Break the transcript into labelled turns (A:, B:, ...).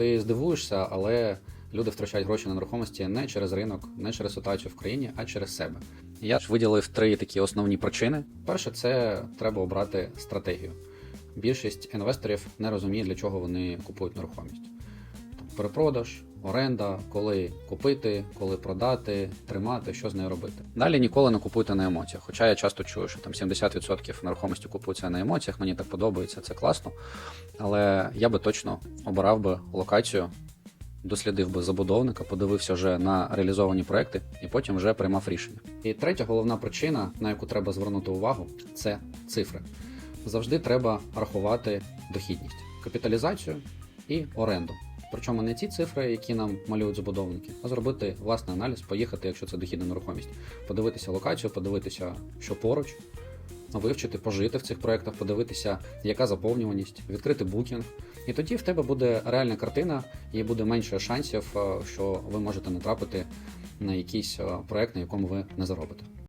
A: ти здивуєшся, але люди втрачають гроші на нерухомості не через ринок, не через ситуацію в країні, а через себе. Я ж виділив три такі основні причини. Перше, це треба обрати стратегію. Більшість інвесторів не розуміє, для чого вони купують нерухомість. Тобто перепродаж, оренда, коли купити, коли продати, тримати, що з нею робити. Далі ніколи не купуйте на емоціях. Хоча я часто чую, що там 70% нерухомості купується на емоціях, мені так подобається, це класно. Але я би точно обирав би локацію, дослідив би забудовника, подивився вже на реалізовані проекти і потім вже приймав рішення. І третя головна причина, на яку треба звернути увагу, це цифри. Завжди треба рахувати дохідність, капіталізацію і оренду. Причому не ті цифри, які нам малюють забудовники, а зробити власний аналіз, поїхати, якщо це дохідна нерухомість, подивитися локацію, подивитися, що поруч, вивчити, пожити в цих проєктах, подивитися, яка заповнюваність, відкрити букінг. І тоді в тебе буде реальна картина, і буде менше шансів, е, що ви можете натрапити на якийсь проект, проєкт, на якому ви не заробите.